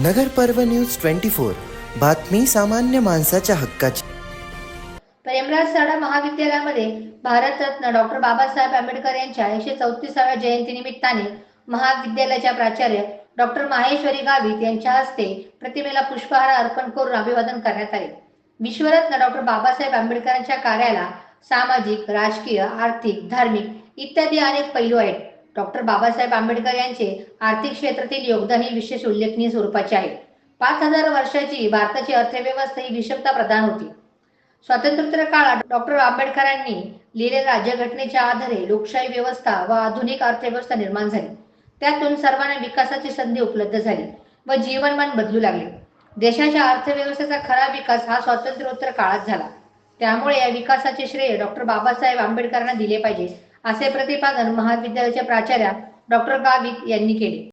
नगर पर्व news twenty four. बातमी सामान्य माणसाच्या हक्काची. प्रेमराज साडा महाविद्यालयामध्ये भारतरत्न डॉक्टर बाबासाहेब आंबेडकर यांच्या एकशे चौतीसाव्या जयंतीनिमित्ताने महाविद्यालयाच्या प्राचार्य डॉक्टर माहेश्वरी गावित यांच्या हस्ते प्रतिमेला पुष्पहार अर्पण करून अभिवादन करण्यात आले. विश्वरत्न डॉक्टर बाबासाहेब आंबेडकरांच्या कार्याला सामाजिक राजकीय आर्थिक धार्मिक इत्यादी अनेक पैलू आहेत. डॉक्टर बाबासाहेब आंबेडकर यांचे आर्थिक क्षेत्रातील योगदान हे विशेष उल्लेखनीय स्वरूपाचे आहे. पाच हजार वर्षाची भारताची अर्थव्यवस्था ही विषमता प्रधान होती. स्वातंत्र्योत्तर काळात डॉक्टर आंबेडकरांनी लिहिलेल्या राज्यघटनेच्या आधारे लोकशाही व्यवस्था व आधुनिक अर्थव्यवस्था निर्माण झाली. त्यातून सर्वांना विकासाची संधी उपलब्ध झाली व जीवनमान बदलू लागले. देशाच्या अर्थव्यवस्थेचा खरा विकास हा स्वातंत्र्योत्तर काळात झाला. त्यामुळे या विकासाचे श्रेय डॉक्टर बाबासाहेब आंबेडकरांना दिले पाहिजे. असे प्रतिपादन महाविद्यालयाच्या प्राचार्या डॉक्टर गावित यांनी केले.